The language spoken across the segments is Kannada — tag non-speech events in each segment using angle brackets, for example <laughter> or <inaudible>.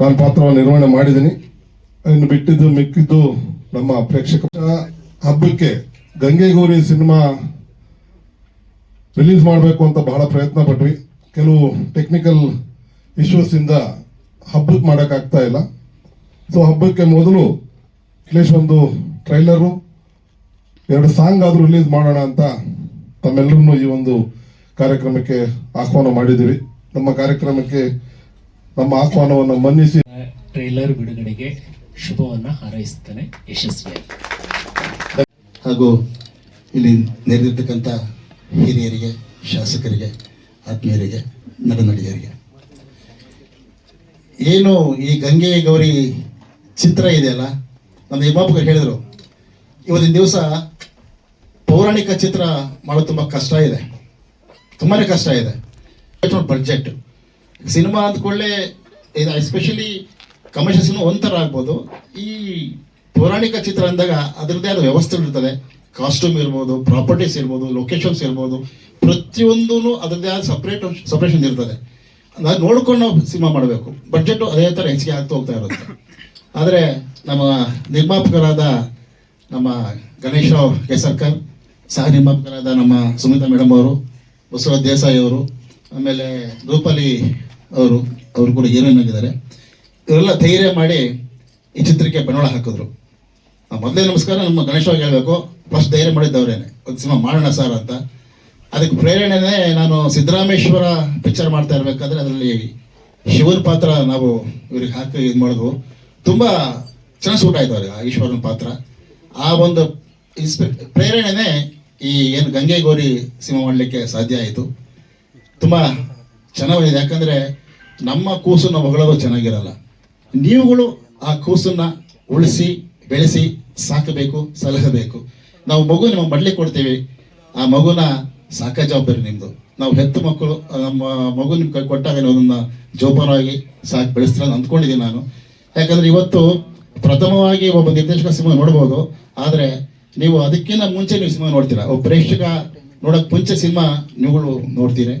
ನಾನು ಪಾತ್ರವನ್ನು ನಿರ್ವಹಣೆ ಮಾಡಿದ್ದೀನಿ. ಇನ್ನು ಬಿಟ್ಟಿದ್ದು, ಮಿಕ್ಕಿದ್ದು ನಮ್ಮ ಪ್ರೇಕ್ಷಕ. ಹಬ್ಬಕ್ಕೆ ಗಂಗೆಗೌರಿ ಸಿನಿಮಾ ರಿಲೀಸ್ ಮಾಡಬೇಕು ಅಂತ ಬಹಳ ಪ್ರಯತ್ನ ಪಟ್ವಿ. ಕೆಲವು ಟೆಕ್ನಿಕಲ್ ಇಶ್ಯೂಸಿಂದ ಹಬ್ಬಕ್ಕೆ ಮಾಡೋಕ್ಕಾಗ್ತಾ ಇಲ್ಲ. ಸೊ ಹಬ್ಬಕ್ಕೆ ಮೊದಲು ಅಟ್ಲೀಸ್ಟ್ ಒಂದು ಟ್ರೈಲರು ಎರಡು ಸಾಂಗ್ ಆದರೂ ರಿಲೀಸ್ ಮಾಡೋಣ ಅಂತ ತಮ್ಮೆಲ್ಲರನ್ನು ಈ ಒಂದು ಕಾರ್ಯಕ್ರಮಕ್ಕೆ ಆಹ್ವಾನ ಮಾಡಿದ್ದೀವಿ. ನಮ್ಮ ಕಾರ್ಯಕ್ರಮಕ್ಕೆ ನಮ್ಮ ಆಹ್ವಾನವನ್ನು ಮನ್ನಿಸಿ. ಟ್ರೈಲರ್ ಬಿಡುಗಡೆಗೆ ಶುಭವನ್ನ ಹಾರೈಸುತ್ತಾನೆ ಯಶಸ್ವಿ ಹಾಗೂ ಇಲ್ಲಿ ನೆರೆದಿರ್ತಕ್ಕಂಥ ಹಿರಿಯರಿಗೆ ಶಾಸಕರಿಗೆ ಆತ್ಮೀಯರಿಗೆ ನಡನಡಿಗರಿಗೆ ಏನು ಈ ಗಂಗೆ ಗೌರಿ ಚಿತ್ರ ಇದೆಯಲ್ಲ ನಮ್ಮ ನಿರ್ಮಾಪಕರು ಹೇಳಿದರು ಇವತ್ತಿನ ದಿವಸ ಪೌರಾಣಿಕ ಚಿತ್ರ ಮಾಡೋದು ತುಂಬ ಕಷ್ಟ ಇದೆ. ತುಂಬಾ ಕಷ್ಟ ಇದೆ. ಬಡ್ಜೆಟ್ ಸಿನಿಮಾ ಅಂದ್ಕೊಳ್ಳೆ ಇದು ಎಸ್ಪೆಷಲಿ ಕಮರ್ಷಿಯಲ್ ಸಿನಿಮಾ ಒಂಥರ ಆಗ್ಬೋದು ಈ ಪೌರಾಣಿಕ ಚಿತ್ರ ಅಂದಾಗ ಅದರದ್ದೇ ಆದ ವ್ಯವಸ್ಥೆ ಇರ್ತದೆ. ಕಾಸ್ಟ್ಯೂಮ್ ಇರ್ಬೋದು ಪ್ರಾಪರ್ಟೀಸ್ ಇರ್ಬೋದು ಲೊಕೇಶನ್ಸ್ ಇರ್ಬೋದು. ಪ್ರತಿಯೊಂದೂ ಅದರದ್ದೇ ಆದ ಸಪ್ರೇಟ್ ಸಪ್ರೇಷನ್ ಇರ್ತದೆ. ಅದು ನೋಡ್ಕೊಂಡು ನಾವು ಸಿನಿಮಾ ಮಾಡಬೇಕು. ಬಜೆಟ್ ಅದೇ ಥರ ಹೆಚ್ಚಿಗೆ ಆಗ್ತಾ ಹೋಗ್ತಾ ಇರುತ್ತೆ. ಆದರೆ ನಮ್ಮ ನಿರ್ಮಾಪಕರಾದ ನಮ್ಮ ಗಣೇಶ ಕೇಸರ್ಕರ್, ಸಹ ನಿರ್ಮಾಪಕರಾದ ನಮ್ಮ ಸುಮಿತಾ ಮೇಡಮ್ ಅವರು ಬಸವ ದೇಸಾಯಿ ಅವರು, ಆಮೇಲೆ ರೂಪಾಲಿ ಅವರು ಅವರು ಕೂಡ ಏನೇನಾಗಿದ್ದಾರೆ ಇವರೆಲ್ಲ ಧೈರ್ಯ ಮಾಡಿ ಈ ಚಿತ್ರಕ್ಕೆ ಬಂಡವಾಳ ಹಾಕಿದ್ರು. ಆ ಮೊದಲೇ ನಮಸ್ಕಾರ ನಮ್ಮ ಗಣೇಶವಾಗಿ ಹೇಳಬೇಕು. ಫಸ್ಟ್ ಧೈರ್ಯ ಮಾಡಿದ್ದವ್ರೇನೆ. ಒಂದು ಸಿನಿಮಾ ಮಾಡೋಣ ಸರ್ ಅಂತ. ಅದಕ್ಕೆ ಪ್ರೇರಣೆನೇ ನಾನು ಸಿದ್ದರಾಮೇಶ್ವರ ಪಿಕ್ಚರ್ ಮಾಡ್ತಾ ಇರಬೇಕಾದ್ರೆ ಅದರಲ್ಲಿ ಶಿವನ ಪಾತ್ರ ನಾವು ಇವ್ರಿಗೆ ಹಾಕಿ ಇದು ಮಾಡಿದ್ವು ತುಂಬ ಚೆನ್ನಾಗಿ ಸೂಟ್ ಆಯ್ತು ಅವ್ರಿಗೆ, ಆ ಈಶ್ವರನ ಪಾತ್ರ. ಆ ಒಂದು ಇನ್ಸ್ಪೆಕ್ಟ್ ಪ್ರೇರಣೆನೇ ಈ ಏನು ಗಂಗೆ ಗೌರಿ ಸಿನಿಮಾ ಮಾಡಲಿಕ್ಕೆ ಸಾಧ್ಯ ಆಯಿತು. ತುಂಬ ಚೆನ್ನಾಗಿದೆ ಯಾಕಂದರೆ ನಮ್ಮ ಕೂಸನ್ನ ಹೊಗಳೋದು ಚೆನ್ನಾಗಿರಲ್ಲ. ನೀವುಗಳು ಆ ಕೂಸನ್ನ ಉಳಿಸಿ, ಬೆಳೆಸಿ, ಸಾಕಬೇಕು, ಸಲಹಬೇಕು. ನಾವು ಮಗು ನಿಮ್ಮ ಮಡ್ಲಿ ಕೊಡ್ತೀವಿ. ಆ ಮಗುನ ಸಾಕ ಜವಾಬ್ದಾರಿ ನಿಮ್ಮದು ನಾವು ಹೆತ್ತು ಮಕ್ಕಳು ನಮ್ಮ ಮಗು ನಿಮ್ಮ ಕೈ ಕೊಟ್ಟಾಗ ಅದನ್ನ ಜೋಪಾನವಾಗಿ ಸಾಕು ಬೆಳೆಸ್ತೀರ ಅಂತ ಅಂದ್ಕೊಂಡಿದ್ದೀನಿ ನಾನು. ಯಾಕಂದ್ರೆ ಇವತ್ತು ಪ್ರಥಮವಾಗಿ ಒಬ್ಬ ನಿರ್ದೇಶಕ ಸಿನಿಮಾ ನೋಡ್ಬೋದು. ಆದರೆ ನೀವು ಅದಕ್ಕಿಂತ ಮುಂಚೆ ನೀವು ಸಿನಿಮಾ ನೋಡ್ತೀರಾ? ಒಬ್ಬ ಪ್ರೇಕ್ಷಕ ನೋಡಕ್ ಮುಂಚೆ ಸಿನಿಮಾ ನೀವುಗಳು ನೋಡ್ತೀರಿ.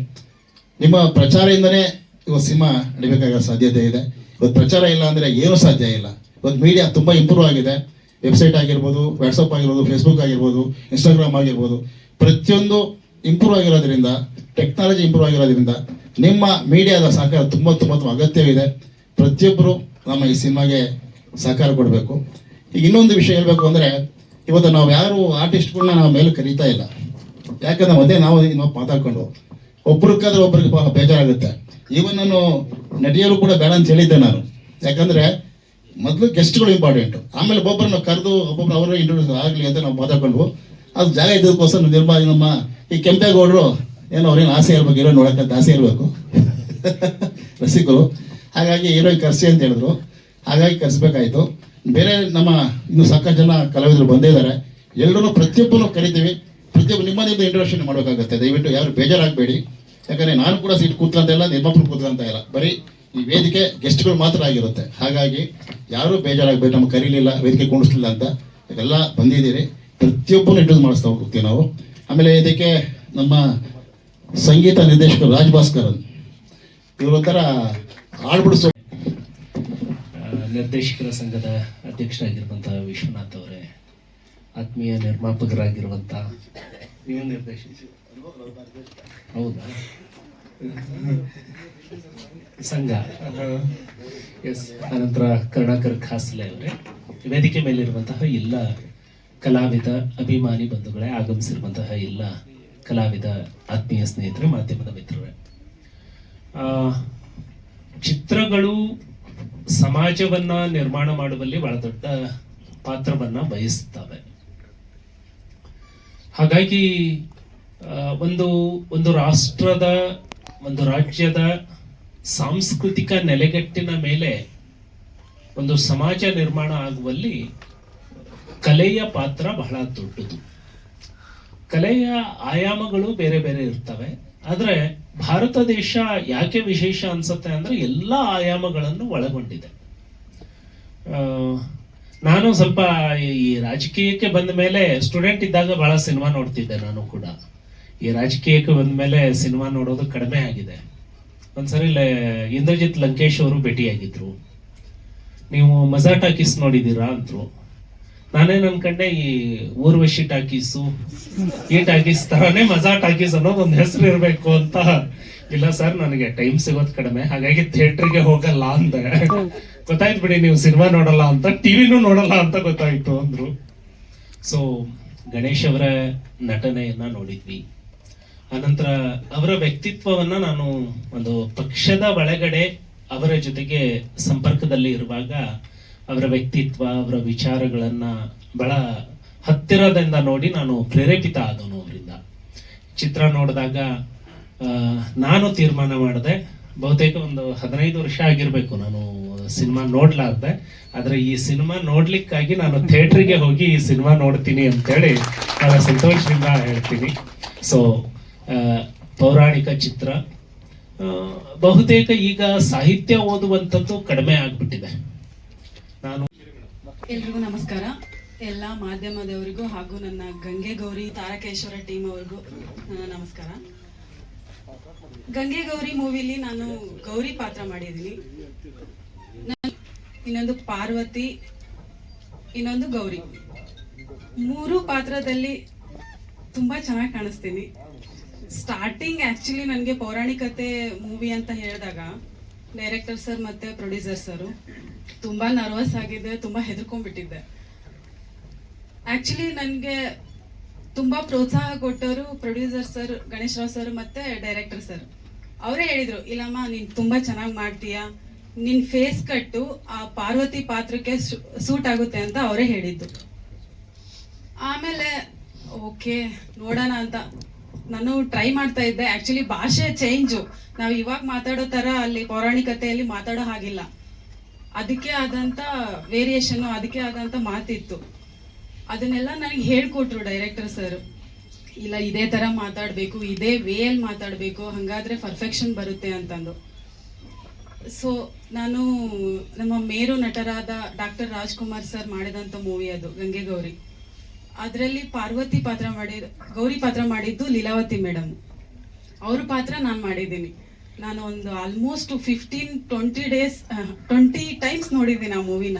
ನಿಮ್ಮ ಪ್ರಚಾರದಿಂದನೇ ಇವತ್ತು ಸಿನಿಮಾ ನಡಿಬೇಕಾಗೋ ಸಾಧ್ಯತೆ ಇದೆ. ಇವತ್ತು ಪ್ರಚಾರ ಇಲ್ಲ ಅಂದ್ರೆ ಏನೂ ಸಾಧ್ಯ ಇಲ್ಲ. ಇವತ್ತು ಮೀಡಿಯಾ ತುಂಬಾ ಇಂಪ್ರೂವ್ ಆಗಿದೆ. ವೆಬ್ಸೈಟ್ ಆಗಿರ್ಬೋದು ವಾಟ್ಸಪ್ ಆಗಿರ್ಬೋದು ಫೇಸ್ಬುಕ್ ಆಗಿರ್ಬೋದು ಇನ್ಸ್ಟಾಗ್ರಾಮ್ ಆಗಿರ್ಬೋದು. ಪ್ರತಿಯೊಂದು ಇಂಪ್ರೂವ್ ಆಗಿರೋದ್ರಿಂದ ಟೆಕ್ನಾಲಜಿ ಇಂಪ್ರೂವ್ ಆಗಿರೋದ್ರಿಂದ ನಿಮ್ಮ ಮೀಡಿಯಾದ ಸಹಕಾರ ತುಂಬ ತುಂಬ ತುಂಬ ಅಗತ್ಯವಿದೆ. ಪ್ರತಿಯೊಬ್ಬರು ನಮ್ಮ ಈ ಸಿನಿಮಾಗೆ ಸಹಕಾರ ಕೊಡಬೇಕು. ಈಗ ಇನ್ನೊಂದು ವಿಷಯ ಹೇಳಬೇಕು ಅಂದ್ರೆ, ಇವತ್ತು ನಾವು ಯಾರು ಆರ್ಟಿಸ್ಟ್ಗಳನ್ನ ನಾವು ಮೇಲೆ ಕರೀತಾ ಇಲ್ಲ. ಯಾಕಂದ್ರೆ ಅದೇ ನಾವು ಮಾತಾಡ್ಕೊಂಡು ಒಬ್ರಿಗಾದ್ರೆ ಒಬ್ರಿಗೆ ಬೇಜಾರಾಗುತ್ತೆ. ಈವನ್ ನಾನು ನಟಿಯರು ಕೂಡ ಬೇಡ ಅಂತ ಹೇಳಿದ್ದೆ ನಾನು. ಯಾಕಂದ್ರೆ ಮೊದಲು ಗೆಸ್ಟ್ಗಳು ಇಂಪಾರ್ಟೆಂಟ್ ಆಮೇಲೆ ಒಬ್ಬರನ್ನ ಕರೆದು ಒಬ್ಬೊಬ್ರು ಅವರು ಇಂಟ್ರೊಡ್ಯೂಸ್ ಆಗಲಿ ಅಂತ ನಾವು ಮಾತಾಡ್ಕೊಂಡು ಅದು ಜಾಗ ಇದ್ದಕ್ಕೋಸ್ಕರ ನಿರ್ಮಾ ನಮ್ಮ ಈ ಕೆಂಪೇಗೌಡರು ಏನೋ ಅವ್ರೇನು ಆಸೆ ಇರ್ಬೇಕು ಹೀರೋ ನೋಡಕ್ಕಂತ ಆಸೆ ಇರಬೇಕು <laughs> ರಸಿಕರು. ಹಾಗಾಗಿ ಹೀರೋಯಿನ್ ಕರೆಸಿ ಅಂತ ಹೇಳಿದ್ರು. ಹಾಗಾಗಿ ಕರೆಸ್ಬೇಕಾಯ್ತು. ಬೇರೆ ನಮ್ಮ ಇನ್ನು ಸಾಕಷ್ಟು ಜನ ಕಲಾವಿದರು ಬಂದೇ ಇದ್ದಾರೆ. ಎಲ್ಲರೂ ಪ್ರತಿಯೊಬ್ಬರು ಕರಿತೀವಿ. ಪ್ರತಿಯೊಬ್ಬರು ನಿಮ್ಮದಿಂದ ಇಂಟ್ರೊಡಕ್ಷನ್ ಮಾಡಬೇಕಾಗುತ್ತೆ. ದಯವಿಟ್ಟು ಯಾರು ಬೇಜಾರಾಗಬೇಡಿ. ಯಾಕಂದ್ರೆ ನಾನು ಕೂಡ ಸೀಟ್ ಕೂತ್ಕೊಂತ ಇಲ್ಲ ನಿರ್ಮಾಪಕರು ಕೂತ್ಕೊಂತ ಇಲ್ಲ. ಬರೀ ಈ ವೇದಿಕೆ ಗೆಸ್ಟ್ಗಳು ಮಾತ್ರ ಆಗಿರುತ್ತೆ. ಹಾಗಾಗಿ ಯಾರು ಬೇಜಾರಾಗಬೇಕು ನಮ್ಗೆ ಕರೀಲಿಲ್ಲ ವೇದಿಕೆ ಕುಣಿಸ್ಲಿಲ್ಲ ಅಂತ ಇದೆಲ್ಲ ಬಂದಿದ್ದೀರಿ. ಪ್ರತಿಯೊಬ್ಬರು ಇಂಟ್ರೂಸ್ ಮಾಡಿಸ್ತಾ ಹೋಗ್ತೀವಿ ನಾವು. ಆಮೇಲೆ ಇದಕ್ಕೆ ನಮ್ಮ ಸಂಗೀತ ನಿರ್ದೇಶಕರು ರಾಜ್ ಭಾಸ್ಕರನ್ ಇವರೊಂಥರ ಆಡ್ಬಿಡಿಸೋ ಆ, ನಿರ್ದೇಶಕರ ಸಂಘದ ಅಧ್ಯಕ್ಷರಾಗಿರುವಂಥ ವಿಶ್ವನಾಥ್ ಅವರೇ ಆತ್ಮೀಯ ನಿರ್ಮಾಪಕರಾಗಿರುವಂಥ ನೀವು ನಿರ್ದೇಶಿಸಿ. ಹೌದಾ? ಸಂಘ. ಎಸ್ ಅನಂತರ ಕರುಣಾಕರ್ ಖಾಸ್ಲೆ ಅವರೇ. ವೇದಿಕೆ ಮೇಲಿರುವಂತಹ ಎಲ್ಲ ಕಲಾವಿದ ಅಭಿಮಾನಿ ಬಂಧುಗಳೇ ಆಗಮಿಸಿರುವಂತಹ ಎಲ್ಲ ಕಲಾವಿದ ಆತ್ಮೀಯ ಸ್ನೇಹಿತರು ಮಾಧ್ಯಮದ ಮಿತ್ರರೇ. ಆ, ಚಿತ್ರಗಳು ಸಮಾಜವನ್ನ ನಿರ್ಮಾಣ ಮಾಡುವಲ್ಲಿ ಬಹಳ ದೊಡ್ಡ ಪಾತ್ರವನ್ನ ವಹಿಸ್ತವೆ. ಹಾಗಾಗಿ ಒಂದು ಒಂದು ರಾಷ್ಟ್ರದ, ಒಂದು ರಾಜ್ಯದ ಸಾಂಸ್ಕೃತಿಕ ನೆಲೆಗಟ್ಟಿನ ಮೇಲೆ ಒಂದು ಸಮಾಜ ನಿರ್ಮಾಣ ಆಗುವಲ್ಲಿ ಕಲೆಯ ಪಾತ್ರ ಬಹಳ ದೊಡ್ಡದು. ಕಲೆಯ ಆಯಾಮಗಳು ಬೇರೆ ಬೇರೆ ಇರ್ತವೆ. ಆದರೆ ಭಾರತ ದೇಶ ಯಾಕೆ ವಿಶೇಷ ಅನ್ಸುತ್ತೆ ಅಂದ್ರೆ ಎಲ್ಲ ಆಯಾಮಗಳನ್ನು ಒಳಗೊಂಡಿದೆ. ನಾನು ಸ್ವಲ್ಪ ಈ ರಾಜಕೀಯಕ್ಕೆ ಬಂದ ಮೇಲೆ ಸ್ಟೂಡೆಂಟ್ ಇದ್ದಾಗ ಬಹಳ ಸಿನಿಮಾ ನೋಡ್ತಿದ್ದೆ ನಾನು ಕೂಡ. ಈ ರಾಜಕೀಯಕ್ಕೆ ಬಂದ ಮೇಲೆ ಸಿನಿಮಾ ನೋಡೋದು ಕಡಿಮೆ ಆಗಿದೆ. ಒಂದ್ಸರಿ ಇಂದ್ರಜಿತ್ ಲಂಕೇಶ್ ಅವರು ಭೇಟಿಯಾಗಿದ್ರು. ನೀವು ಮಜಾ ಟಾಕೀಸ್ ನೋಡಿದ್ದೀರಾ ಅಂತರು ನಾನೇನು ಅನ್ಕಂಡೆ ಈ ಊರ್ವಶಿ ಟಾಕೀಸು ಈ ಟಾಕೀಸ್ ಥರನೇ ಮಜಾ ಟಾಕೀಸ್ ಅನ್ನೋದು ಒಂದು ಹೆಸರು ಇರಬೇಕು ಅಂತ. ಇಲ್ಲ ಸರ್, ನನಗೆ ಟೈಮ್ ಸಿಗೋದು ಕಡಿಮೆ. ಹಾಗಾಗಿ ಥಿಯೇಟ್ರಿಗೆ ಹೋಗಲ್ಲ ಅಂದೆ. ಗೊತ್ತಾಯ್ತು ಬಿಡಿ, ನೀವು ಸಿನಿಮಾ ನೋಡಲ್ಲ ಅಂತ, ಟಿವಿನೂ ನೋಡಲ್ಲ ಅಂತ ಗೊತ್ತಾಯ್ತು ಅಂದ್ರು. ಸೊ, ಗಣೇಶ್ ಅವರ ನಟನೆಯನ್ನ ನೋಡಿದ್ವಿ. ಆನಂತರ ಅವರ ವ್ಯಕ್ತಿತ್ವವನ್ನ ನಾನು ಒಂದು ಪಕ್ಷದ ಒಳಗಡೆ ಅವರ ಜೊತೆಗೆ ಸಂಪರ್ಕದಲ್ಲಿ ಇರುವಾಗ ಅವರ ವ್ಯಕ್ತಿತ್ವ, ಅವರ ವಿಚಾರಗಳನ್ನ ಬಹಳ ಹತ್ತಿರದಿಂದ ನೋಡಿ ನಾನು ಪ್ರೇರೇಪಿತ ಆದನು ಅವರಿಂದ. ಚಿತ್ರ ನೋಡಿದಾಗ ನಾನು ತೀರ್ಮಾನ ಮಾಡಿದೆ. ಬಹುತೇಕ ಒಂದು ಹದಿನೈದು ವರ್ಷ ಆಗಿರಬೇಕು ನಾನು ಸಿನಿಮಾ ನೋಡ್ಲಾರ್ದೆ. ಆದರೆ ಈ ಸಿನಿಮಾ ನೋಡ್ಲಿಕ್ಕಾಗಿ ನಾನು ಥಿಯೇಟ್ರಿಗೆ ಹೋಗಿ ಈ ಸಿನಿಮಾ ನೋಡ್ತೀನಿ ಅಂತೇಳಿ ಬಹಳ ಸಂತೋಷದಿಂದ ಹೇಳ್ತೀನಿ. ಸೊ ಪೌರಾಣಿಕ ಚಿತ್ರ. ಬಹುತೇಕ ಈಗ ಸಾಹಿತ್ಯ ಓದುವಂಥದ್ದು ಕಡಿಮೆ ಆಗ್ಬಿಟ್ಟಿದೆ. ನಾನು ಎಲ್ರಿಗೂ ನಮಸ್ಕಾರ. ಎಲ್ಲ ಮಾಧ್ಯಮದವರಿಗೂ ಹಾಗೂ ನನ್ನ ಗಂಗೆ ಗೌರಿ ತಾರಕೇಶ್ವರ ಟೀಮ್ ಅವ್ರಿಗೂ ನಮಸ್ಕಾರ. ಗಂಗೆ ಗೌರಿ ಮೂವಿಲಿ ನಾನು ಗೌರಿ ಪಾತ್ರ ಮಾಡಿದ್ದೀನಿ. ನಾನು ಇನ್ನೊಂದು ಪಾರ್ವತಿ, ಇನ್ನೊಂದು ಗೌರಿ. ಮೂರು ಪಾತ್ರದಲ್ಲಿ ತುಂಬಾ ಚೆನ್ನಾಗಿ ಕಾಣಿಸ್ತೀನಿ. ಸ್ಟಾರ್ಟಿಂಗ್ ಆಕ್ಚುಲಿ ನನಗೆ ಪೌರಾಣಿಕತೆ ಮೂವಿ ಅಂತ ಹೇಳಿದಾಗ ಡೈರೆಕ್ಟರ್ ಸರ್ ಮತ್ತೆ ಪ್ರೊಡ್ಯೂಸರ್ ಸರ್ ತುಂಬಾ ನರ್ವಸ್ ಆಗಿದ್ದೆ, ತುಂಬಾ ಹೆದರ್ಕೊಂಡ್ಬಿಟ್ಟಿದ್ದೆ. ಆಕ್ಚುಲಿ ನನಗೆ ತುಂಬಾ ಪ್ರೋತ್ಸಾಹ ಕೊಟ್ಟವರು producer sir Ganesh Rao sir ಮತ್ತೆ ಡೈರೆಕ್ಟರ್ ಸರ್ ಅವರೇ ಹೇಳಿದ್ರು, ಇಲ್ಲಮ್ಮ, ನೀನು ತುಂಬಾ ಚೆನ್ನಾಗಿ ಮಾಡ್ತೀಯಾ. ನಿನ್ ಫೇಸ್ ಕಟ್ಟು, ಆ ಪಾರ್ವತಿ ಪಾತ್ರಕ್ಕೆ ಸೂಟ್ ಆಗುತ್ತೆ ಅಂತ ಅವರೇ ಹೇಳಿದ್ದು. ಆಮೇಲೆ, ಓಕೆ, ನೋಡೋಣ ಅಂತ. ನಾನು ಟ್ರೈ ಮಾಡ್ತಾ ಇದ್ದೆ. ಆಕ್ಚುಲಿ ಭಾಷೆ ಚೇಂಜು ನಾವು ಇವಾಗ ಮಾತಾಡೋ ಥರ ಅಲ್ಲಿ ಪೌರಾಣಿಕತೆಯಲ್ಲಿ ಮಾತಾಡೋ ಹಾಗಿಲ್ಲ. ಅದಕ್ಕೆ ಆದಂಥ ವೇರಿಯೇಷನ್ನು ಅದಕ್ಕೆ ಆದಂಥ ಮಾತಿತ್ತು. ಅದನ್ನೆಲ್ಲ ನನಗೆ ಹೇಳ್ಕೊಟ್ರು ಡೈರೆಕ್ಟರ್ ಸರ್ ಇಲ್ಲ, ಇದೇ ಥರ ಮಾತಾಡಬೇಕು, ಇದೇ ವೇಯಲ್ಲಿ ಮಾತಾಡಬೇಕು, ಹಾಗಾದರೆ ಪರ್ಫೆಕ್ಷನ್ ಬರುತ್ತೆ ಅಂತಂದು. ಸೊ ನಾನು ನಮ್ಮ ಮೇರು ನಟರಾದ ಡಾಕ್ಟರ್ ರಾಜ್ಕುಮಾರ್ ಸರ್ ಮಾಡಿದಂಥ ಮೂವಿ ಅದು ಗಂಗೆ ಗೌರಿ ಅದರಲ್ಲಿ ಪಾರ್ವತಿ ಪಾತ್ರ ಮಾಡಿ, ಗೌರಿ ಪಾತ್ರ ಮಾಡಿದ್ದು ಲೀಲಾವತಿ ಮೇಡಮ್ ಅವ್ರ ಪಾತ್ರ ನಾನು ಮಾಡಿದ್ದೀನಿ. ನಾನು ಒಂದು almost fifteen twenty days twenty times ನೋಡಿದ್ದೀನಿ ಆ ಮೂವಿನ.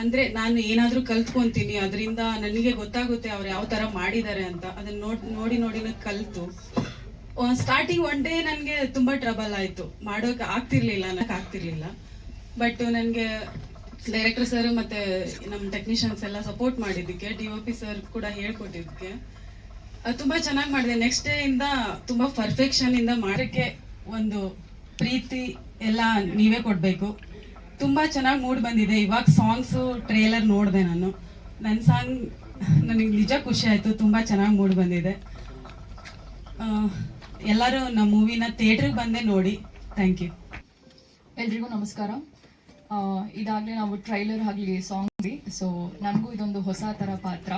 ಅಂದರೆ ನಾನು ಏನಾದರೂ ಕಲ್ತ್ಕೊಂತೀನಿ, ಅದರಿಂದ ನನಗೆ ಗೊತ್ತಾಗುತ್ತೆ ಅವ್ರು ಯಾವ ಥರ ಮಾಡಿದ್ದಾರೆ ಅಂತ. ಅದನ್ನ ನೋಡಿ ನೋಡಿ ನೋಡಿ ಕಲ್ತು. ಸ್ಟಾರ್ಟಿಂಗ್ ಒನ್ ಡೇ ನನಗೆ ತುಂಬ ಟ್ರಬಲ್ ಆಯಿತು. ಮಾಡೋಕೆ ಆಗ್ತಿರ್ಲಿಲ್ಲ ನನಗೆ ಆಗ್ತಿರ್ಲಿಲ್ಲ. ಬಟ್ ನನಗೆ ಡೈರೆಕ್ಟರ್ ಸರ್ ಮತ್ತೆ ನಮ್ಮ ಟೆಕ್ನಿಷಿಯನ್ಸ್ ಎಲ್ಲ ಸಪೋರ್ಟ್ ಮಾಡಿದ್ದಕ್ಕೆ ಡಿ ಒ ಪಿ ಸರ್ ಕೂಡ ಹೇಳ್ಕೊಟ್ಟಿದ್ದಕ್ಕೆ. ಅದು ತುಂಬಾ ಚೆನ್ನಾಗಿ ಮಾಡಿದೆ. ನೆಕ್ಸ್ಟ್ ಡೇ ಇಂದ ತುಂಬಾ ಪರ್ಫೆಕ್ಷನ್ ಇಂದ ಮಾಡಕ್ಕೆ ಒಂದು ಪ್ರೀತಿ ಎಲ್ಲ ನೀವೇ ಕೊಡಬೇಕು. ತುಂಬಾ ಚೆನ್ನಾಗಿ ಮೂಡ್ ಬಂದಿದೆ. ಇವಾಗ ಸಾಂಗ್ಸ್ ಟ್ರೇಲರ್ ನೋಡಿದೆ ನಾನು. ನನ್ನ ಸಾಂಗ್ ನನಗೆ ನಿಜ ಖುಷಿ ಆಯ್ತು. ತುಂಬಾ ಚೆನ್ನಾಗಿ ಮೂಡ್ ಬಂದಿದೆ. ಎಲ್ಲರೂ ನಮ್ಮ ಮೂವಿನ ಥಿಯೇಟ್ರಿಗೆ ಬಂದೇ ನೋಡಿ. ಥ್ಯಾಂಕ್ ಯು ಎಲ್ರಿಗೂ ನಮಸ್ಕಾರ. ಇದಾಗ್ಲೇ ನಾವು ಟ್ರೈಲರ್ ಆಗಲಿ ಸಾಂಗ್ ಸೊ ನನಗೂ ಇದೊಂದು ಹೊಸ ಥರ ಪಾತ್ರ.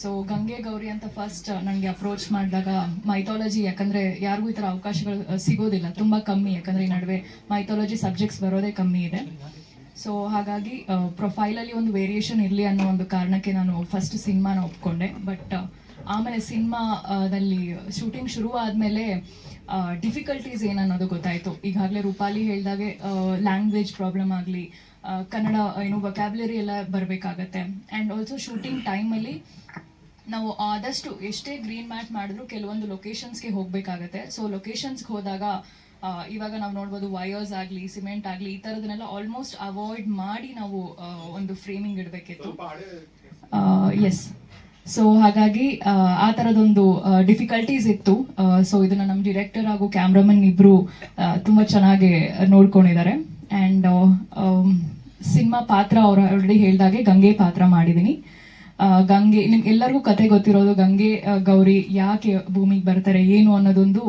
ಸೊ ಗಂಗೆ ಗೌರಿ ಅಂತ ಫಸ್ಟ್ ನನಗೆ ಅಪ್ರೋಚ್ ಮಾಡಿದಾಗ ಮೈಥಾಲಜಿ ಯಾಕಂದ್ರೆ ಯಾರಿಗೂ ಈ ಥರ ಅವಕಾಶಗಳು ಸಿಗೋದಿಲ್ಲ. ತುಂಬ ಕಮ್ಮಿ, ಯಾಕಂದ್ರೆ ಈ ನಡುವೆ ಮೈಥಾಲಜಿ ಸಬ್ಜೆಕ್ಟ್ಸ್ ಬರೋದೇ ಕಮ್ಮಿ ಇದೆ. ಸೊ ಹಾಗಾಗಿ ಪ್ರೊಫೈಲಲ್ಲಿ ಒಂದು ವೇರಿಯೇಷನ್ ಇರಲಿ ಅನ್ನೋ ಒಂದು ಕಾರಣಕ್ಕೆ ನಾನು ಫಸ್ಟ್ ಸಿನಿಮಾನ ಒಪ್ಕೊಂಡೆ. ಬಟ್ ಆಮೇಲೆ ಸಿನಿಮಾದಲ್ಲಿ ಶೂಟಿಂಗ್ ಶುರು ಆದಮೇಲೆ ಡಿಫಿಕಲ್ಟೀಸ್ ಏನನ್ನೋದು ಗೊತ್ತಾಯಿತು. ಈಗಾಗಲೇ ರೂಪಾಲಿ ಹೇಳಿದಾಗೆ ಲ್ಯಾಂಗ್ವೇಜ್ ಪ್ರಾಬ್ಲಮ್ ಆಗಲಿ ಕನ್ನಡ ಏನು ವೊಕ್ಯಾಬ್ಲರಿ ಎಲ್ಲ ಬರಬೇಕಾಗತ್ತೆ. ಆ್ಯಂಡ್ ಆಲ್ಸೋ ಶೂಟಿಂಗ್ ಟೈಮಲ್ಲಿ ನಾವು ಆದಷ್ಟು ಎಷ್ಟೇ ಗ್ರೀನ್ ಮ್ಯಾಟ್ ಮಾಡಿದ್ರು ಕೆಲವೊಂದು ಲೊಕೇಶನ್ಸ್ಗೆ ಹೋಗಬೇಕಾಗತ್ತೆ. ಸೊ ಲೊಕೇಶನ್ಸ್ಗೆ ಹೋದಾಗ ಇವಾಗ ನಾವು ನೋಡ್ಬೋದು ವಯರ್ಸ್ ಆಗಲಿ ಸಿಮೆಂಟ್ ಆಗಲಿ ಈ ಥರದನ್ನೆಲ್ಲ ಆಲ್ಮೋಸ್ಟ್ ಅವಾಯ್ಡ್ ಮಾಡಿ ನಾವು ಒಂದು ಫ್ರೇಮಿಂಗ್ ಇಡಬೇಕಿತ್ತು. ಎಸ್ ಸೊ ಹಾಗಾಗಿ ಆ, ತರದೊಂದು ಥರದೊಂದು ಡಿಫಿಕಲ್ಟೀಸ್ ಇತ್ತು. ಸೊ ಇದನ್ನ ನಮ್ಮ ಡಿರೆಕ್ಟರ್ ಹಾಗೂ ಕ್ಯಾಮ್ರಾಮನ್ ಇಬ್ರು ತುಂಬಾ ಚೆನ್ನಾಗಿ ನೋಡ್ಕೊಂಡಿದ್ದಾರೆ. ಆ್ಯಂಡ್ ಸಿನಿಮಾ ಪಾತ್ರ ಅವ್ರ ಆಲ್ರೆಡಿ ಹೇಳ್ದಾಗೆ ಗಂಗೆ ಪಾತ್ರ ಮಾಡಿದ್ದೀನಿ. ಗಂಗೆ ನಿಮ್ಗೆ ಎಲ್ಲರಿಗೂ ಕತೆ ಗೊತ್ತಿರೋದು ಗಂಗೆ ಗೌರಿ ಯಾಕೆ ಭೂಮಿಗೆ ಬರ್ತಾರೆ ಏನು ಅನ್ನೋದೊಂದು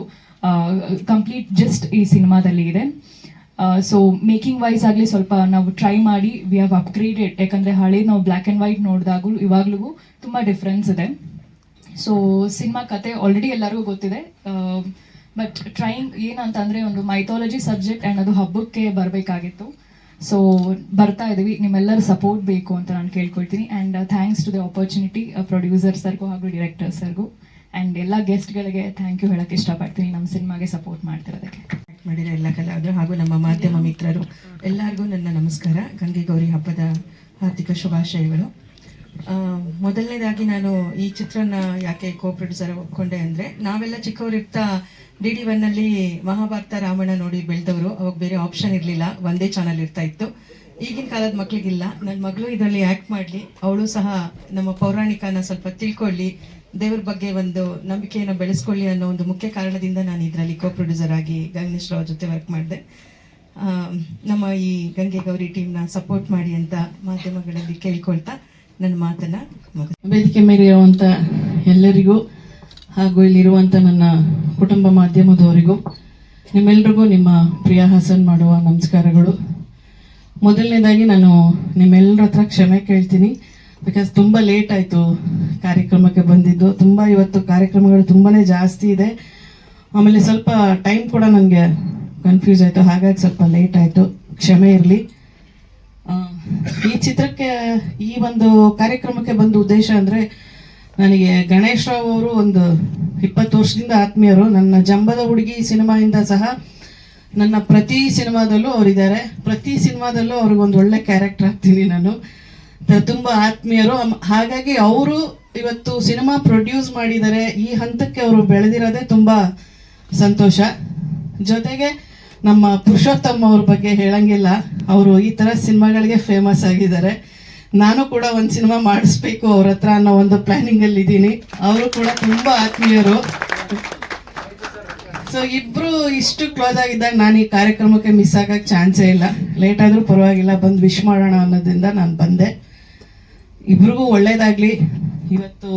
ಕಂಪ್ಲೀಟ್ ಜಸ್ಟ್ ಈ ಸಿನಿಮಾದಲ್ಲಿ ಇದೆ. ಸೊ ಮೇಕಿಂಗ್ ವೈಸ್ ಆಗಲಿ ಸ್ವಲ್ಪ ನಾವು ಟ್ರೈ ಮಾಡಿ ವಿ ಹ್ಯಾವ್ ಅಪ್ಗ್ರೇಡೆಡ್ ಯಾಕಂದ್ರೆ ಹಳೆ ನಾವು ಬ್ಲ್ಯಾಕ್ ಆ್ಯಂಡ್ ವೈಟ್ ನೋಡಿದಾಗಲೂ ಇವಾಗ್ಲೂ ತುಂಬ ಡಿಫ್ರೆನ್ಸ್ ಇದೆ. ಸೊ ಸಿನಿಮಾ ಕತೆ ಆಲ್ರೆಡಿ ಎಲ್ಲರಿಗೂ ಗೊತ್ತಿದೆ. ಬಟ್ ಟ್ರೈಂಗ್ ಏನಂತಂದ್ರೆ ಒಂದು ಮೈಥಾಲಜಿ ಸಬ್ಜೆಕ್ಟ್ ಆ್ಯಂಡ್ ಅದು ಹಬ್ಬಕ್ಕೆ ಬರಬೇಕಾಗಿತ್ತು. ಸೊ ಬರ್ತಾ ಇದೀವಿ. ನಿಮ್ಮೆಲ್ಲರ ಸಪೋರ್ಟ್ ಬೇಕು ಅಂತ ನಾನು ಕೇಳ್ಕೊಳ್ತೀನಿ. And thanks to the opportunity producer ಸರ್ಗೂ ಹಾಗೂ ಡೈರೆಕ್ಟರ್ ಸರ್ಗೂ. ಆ್ಯಂಡ್ ಎಲ್ಲ ಗೆಸ್ಟ್ಗಳಿಗೆ ಥ್ಯಾಂಕ್ ಯು ಹೇಳೋಕ್ಕೆ ಇಷ್ಟಪಡ್ತೀನಿ. ನಮ್ಮ ಸಿನಿಮಾಗೆ ಸಪೋರ್ಟ್ ಮಾಡ್ತಿರೋದಕ್ಕೆ. ಮಾಡಿರೋ ಎಲ್ಲ ಕಲಾವಿದರು ಹಾಗೂ ನಮ್ಮ ಮಾಧ್ಯಮ ಮಿತ್ರರು ಎಲ್ಲರಿಗೂ ನನ್ನ ನಮಸ್ಕಾರ. ಗಂಗೆ ಗೌರಿ ಹಬ್ಬದ ಹಾರ್ದಿಕ ಶುಭಾಶಯಗಳು. ಮೊದಲನೇದಾಗಿ ನಾನು ಈ ಚಿತ್ರನ ಯಾಕೆ ಕೋ ಪ್ರೊಡ್ಯೂಸರ್ ಒಪ್ಕೊಂಡೆ ಅಂದರೆ, ನಾವೆಲ್ಲ ಚಿಕ್ಕವರಿರ್ತಾ ಡಿ ಡಿ ಒನ್ನಲ್ಲಿ ಮಹಾಭಾರತ ರಾಮಾಯಣ ನೋಡಿ ಬೆಳೆದವರು. ಅವಾಗ ಬೇರೆ ಆಪ್ಷನ್ ಇರಲಿಲ್ಲ. ಒಂದೇ ಚಾನಲ್ ಇರ್ತಾ ಇತ್ತು. ಈಗಿನ ಕಾಲದ ಮಕ್ಳಿಗಿಲ್ಲ. ನನ್ನ ಮಗಳು ಇದರಲ್ಲಿ ಆ್ಯಕ್ಟ್ ಮಾಡಲಿ. ಅವಳು ಸಹ ನಮ್ಮ ಪೌರಾಣಿಕನ ಸ್ವಲ್ಪ ತಿಳ್ಕೊಳ್ಳಿ. ದೇವ್ರ ಬಗ್ಗೆ ಒಂದು ನಂಬಿಕೆಯನ್ನು ಬೆಳೆಸ್ಕೊಳ್ಳಿ ಅನ್ನೋ ಒಂದು ಮುಖ್ಯ ಕಾರಣದಿಂದ ನಾನು ಇದರಲ್ಲಿ ಕೋ ಪ್ರೊಡ್ಯೂಸರ್ ಆಗಿ ಗಂಗನೇಶ್ ರಾವ್ ಜೊತೆ ವರ್ಕ್ ಮಾಡಿದೆ. ನಮ್ಮ ಈ ಗಂಗೆ ಗೌರಿ ಟೀಮ್ನ ಸಪೋರ್ಟ್ ಮಾಡಿ ಅಂತ ಮಾಧ್ಯಮಗಳಲ್ಲಿ ಕೇಳ್ಕೊಳ್ತಾ ನನ್ನ ಮಾತನ್ನ ವೇದಿಕೆ ಮೇಲೆ ಇರುವಂಥ ಎಲ್ಲರಿಗೂ ಹಾಗೂ ಇಲ್ಲಿರುವಂಥ ನನ್ನ ಕುಟುಂಬ ಮಾಧ್ಯಮದವರಿಗೂ ನಿಮ್ಮೆಲ್ರಿಗೂ ನಿಮ್ಮ ಪ್ರಿಯ ಹಾಸನ್ ಮಾಡುವ ನಮಸ್ಕಾರಗಳು. ಮೊದಲನೇದಾಗಿ ನಾನು ನಿಮ್ಮೆಲ್ಲರ ಹತ್ರ ಕ್ಷಮೆ ಕೇಳ್ತೀನಿ. ಬಿಕಾಸ್ ತುಂಬ ಲೇಟ್ ಆಯಿತು ಕಾರ್ಯಕ್ರಮಕ್ಕೆ ಬಂದಿದ್ದು. ತುಂಬ ಇವತ್ತು ಕಾರ್ಯಕ್ರಮಗಳು ತುಂಬಾ ಜಾಸ್ತಿ ಇದೆ. ಆಮೇಲೆ ಸ್ವಲ್ಪ ಟೈಮ್ ಕೂಡ ನನಗೆ ಕನ್ಫ್ಯೂಸ್ ಆಯಿತು. ಹಾಗಾಗಿ ಸ್ವಲ್ಪ ಲೇಟ್ ಆಯಿತು. ಕ್ಷಮೆ ಇರಲಿ. ಈ ಚಿತ್ರಕ್ಕೆ, ಈ ಒಂದು ಕಾರ್ಯಕ್ರಮಕ್ಕೆ ಬಂದ ಉದ್ದೇಶ ಅಂದ್ರೆ ನನಗೆ ಗಣೇಶ್ ರಾವ್ ಅವರು ಒಂದು ಇಪ್ಪತ್ತು ವರ್ಷದಿಂದ ಆತ್ಮೀಯರು. ನನ್ನ ಜಂಬದ ಹುಡುಗಿ ಸಿನಿಮಾಯಿಂದ ಸಹ ನನ್ನ ಪ್ರತಿ ಸಿನಿಮಾದಲ್ಲೂ ಅವರಿದ್ದಾರೆ. ಪ್ರತಿ ಸಿನಿಮಾದಲ್ಲೂ ಅವ್ರಿಗೊಂದು ಒಳ್ಳೆ ಕ್ಯಾರೆಕ್ಟರ್ ಆಗ್ತೀನಿ ನಾನು. ತುಂಬಾ ಆತ್ಮೀಯರು. ಹಾಗಾಗಿ ಅವರು ಇವತ್ತು ಸಿನಿಮಾ ಪ್ರೊಡ್ಯೂಸ್ ಮಾಡಿದರೆ ಈ ಹಂತಕ್ಕೆ ಅವರು ಬೆಳೆದಿರೋದೇ ತುಂಬಾ ಸಂತೋಷ. ಜೊತೆಗೆ ನಮ್ಮ ಪುರುಷೋತ್ತಮ್ ಅವ್ರ ಬಗ್ಗೆ ಹೇಳಂಗಿಲ್ಲ. ಅವರು ಈ ತರ ಸಿನಿಮಾಗಳಿಗೆ ಫೇಮಸ್ ಆಗಿದ್ದಾರೆ. ನಾನು ಕೂಡ ಒಂದು ಸಿನಿಮಾ ಮಾಡಿಸ್ಬೇಕು ಅವ್ರ ಹತ್ರ ಅನ್ನೋ ಒಂದು ಪ್ಲಾನಿಂಗ್ ಅಲ್ಲಿ ಇದ್ದೀನಿ. ಅವರು ಕೂಡ ತುಂಬಾ ಆತ್ಮೀಯರು. ಸೊ ಇಬ್ರು ಇಷ್ಟು ಕ್ಲೋಸ್ ಆಗಿದ್ದಾಗ ನಾನು ಈ ಕಾರ್ಯಕ್ರಮಕ್ಕೆ ಮಿಸ್ ಆಗಕ್ಕೆ ಚಾನ್ಸೇ ಇಲ್ಲ. ಲೇಟ್ ಆದ್ರೂ ಪರವಾಗಿಲ್ಲ. ಬಂದು ವಿಶ್ ಮಾಡೋಣ ಅನ್ನೋದ್ರಿಂದ ನಾನು ಬಂದೆ. ಇಬ್ರಿಗೂ ಒಳ್ಳೇದಾಗ್ಲಿ. ಇವತ್ತು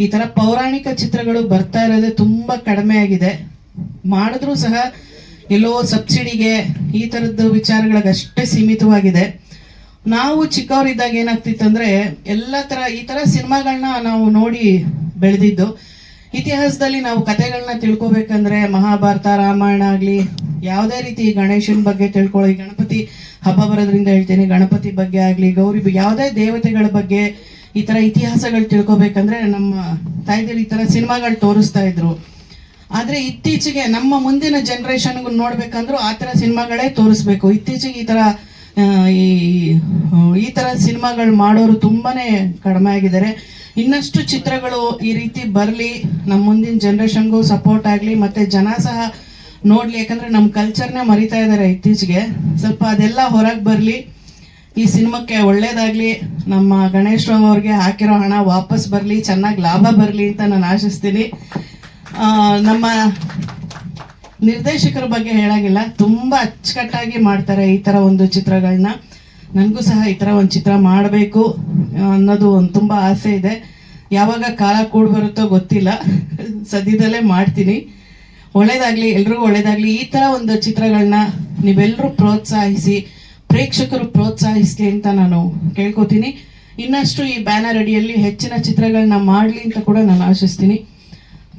ಈ ತರ ಪೌರಾಣಿಕ ಚಿತ್ರಗಳು ಬರ್ತಾ ಇರೋದೇ ತುಂಬಾ ಕಡಿಮೆ ಆಗಿದೆ. ಮಾಡಿದ್ರೂ ಸಹ ಎಲ್ಲೋ ಸಬ್ಸಿಡಿಗೆ ಈ ತರದ್ದು ವಿಚಾರಗಳಿಗಷ್ಟೇ ಸೀಮಿತವಾಗಿದೆ. ನಾವು ಚಿಕ್ಕವರಿದ್ದಾಗ ಏನಾಗ್ತಿತ್ತಂದ್ರೆ ಎಲ್ಲ ತರ, ಈ ತರ ಸಿನಿಮಾಗಳನ್ನ ನಾವು ನೋಡಿ ಬೆಳೆದಿದ್ದು. ಇತಿಹಾಸದಲ್ಲಿ ನಾವು ಕತೆಗಳನ್ನ ತಿಳ್ಕೊಬೇಕಂದ್ರೆ ಮಹಾಭಾರತ, ರಾಮಾಯಣ ಆಗ್ಲಿ, ಯಾವುದೇ ರೀತಿ ಗಣೇಶನ ಬಗ್ಗೆ ತಿಳ್ಕೊಳ್ಳಿ, ಗಣಪತಿ ಹಬ್ಬ ಬರೋದ್ರಿಂದ ಹೇಳ್ತೇನೆ, ಗಣಪತಿ ಬಗ್ಗೆ ಆಗಲಿ, ಗೌರಿ ಯಾವುದೇ ದೇವತೆಗಳ ಬಗ್ಗೆ ಈ ಥರ ಇತಿಹಾಸಗಳು ತಿಳ್ಕೊಬೇಕಂದ್ರೆ ನಮ್ಮ ತಾಯಿದಿರು ಈ ಥರ ಸಿನಿಮಾಗಳು ತೋರಿಸ್ತಾ ಇದ್ರು. ಆದ್ರೆ ಇತ್ತೀಚೆಗೆ ನಮ್ಮ ಮುಂದಿನ ಜನ್ರೇಷನ್ಗೂ ನೋಡ್ಬೇಕಂದ್ರೂ ಆ ಥರ ಸಿನಿಮಾಗಳೇ ತೋರಿಸ್ಬೇಕು. ಇತ್ತೀಚೆಗೆ ಈ ಥರ ಈ ಈ ತರ ಸಿನಿಮಾಗಳು ಮಾಡೋರು ತುಂಬಾನೇ ಕಡಿಮೆ ಆಗಿದ್ದಾರೆ. ಇನ್ನಷ್ಟು ಚಿತ್ರಗಳು ಈ ರೀತಿ ಬರಲಿ, ನಮ್ಮ ಮುಂದಿನ ಜನ್ರೇಷನ್ಗೂ ಸಪೋರ್ಟ್ ಆಗಲಿ, ಮತ್ತೆ ಜನ ಸಹ ನೋಡ್ಲಿ, ಯಾಕಂದ್ರೆ ನಮ್ಮ ಕಲ್ಚರ್ನ ಮರಿತಾ ಇದ್ದಾರೆ ಇತ್ತೀಚೆಗೆ. ಸ್ವಲ್ಪ ಅದೆಲ್ಲ ಹೊರಗೆ ಬರಲಿ. ಈ ಸಿನಿಮಾಕ್ಕೆ ಒಳ್ಳೇದಾಗ್ಲಿ. ನಮ್ಮ ಗಣೇಶ್ ರಾವ್ ಅವ್ರಿಗೆ ಹಾಕಿರೋ ಹಣ ವಾಪಸ್ ಬರಲಿ, ಚೆನ್ನಾಗಿ ಲಾಭ ಬರಲಿ ಅಂತ ನಾನು ಆಶಿಸ್ತೀನಿ. ನಮ್ಮ ನಿರ್ದೇಶಕರ ಬಗ್ಗೆ ಹೇಳಾಗಿಲ್ಲ, ತುಂಬಾ ಅಚ್ಚುಕಟ್ಟಾಗಿ ಮಾಡ್ತಾರೆ ಈ ತರ ಒಂದು ಚಿತ್ರಗಳನ್ನ ನನಗೂ ಸಹ ಈ ತರ ಒಂದು ಚಿತ್ರ ಮಾಡಬೇಕು ಅನ್ನೋದು ಒಂದು ತುಂಬಾ ಆಸೆ ಇದೆ. ಯಾವಾಗ ಕಾಲ ಕೂಡ್ ಬರುತ್ತೋ ಗೊತ್ತಿಲ್ಲ. ಸದ್ಯದಲ್ಲೇ ಮಾಡ್ತೀನಿ. ಒಳ್ಳೇದಾಗ್ಲಿ, ಎಲ್ರಿಗೂ ಒಳ್ಳೇದಾಗ್ಲಿ. ಈ ತರ ಒಂದು ಚಿತ್ರಗಳನ್ನ ನೀವೆಲ್ಲರೂ ಪ್ರೋತ್ಸಾಹಿಸಿ, ಪ್ರೇಕ್ಷಕರು ಪ್ರೋತ್ಸಾಹಿಸ್ಲಿ ಅಂತ ನಾನು ಕೇಳ್ಕೊತೀನಿ. ಇನ್ನಷ್ಟು ಈ ಬ್ಯಾನರ್ ಅಡಿಯಲ್ಲಿ ಹೆಚ್ಚಿನ ಚಿತ್ರಗಳನ್ನ ಮಾಡಲಿ ಅಂತ ಕೂಡ ನಾನು ಆಶಿಸ್ತೀನಿ.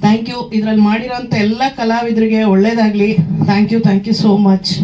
Thank you. ಇದ್ರಲ್ಲಿ ಮಾಡಿರೋಂಥ ಎಲ್ಲ ಕಲಾವಿದರಿಗೆ ಒಳ್ಳೇದಾಗ್ಲಿ. Thank you thank you so much.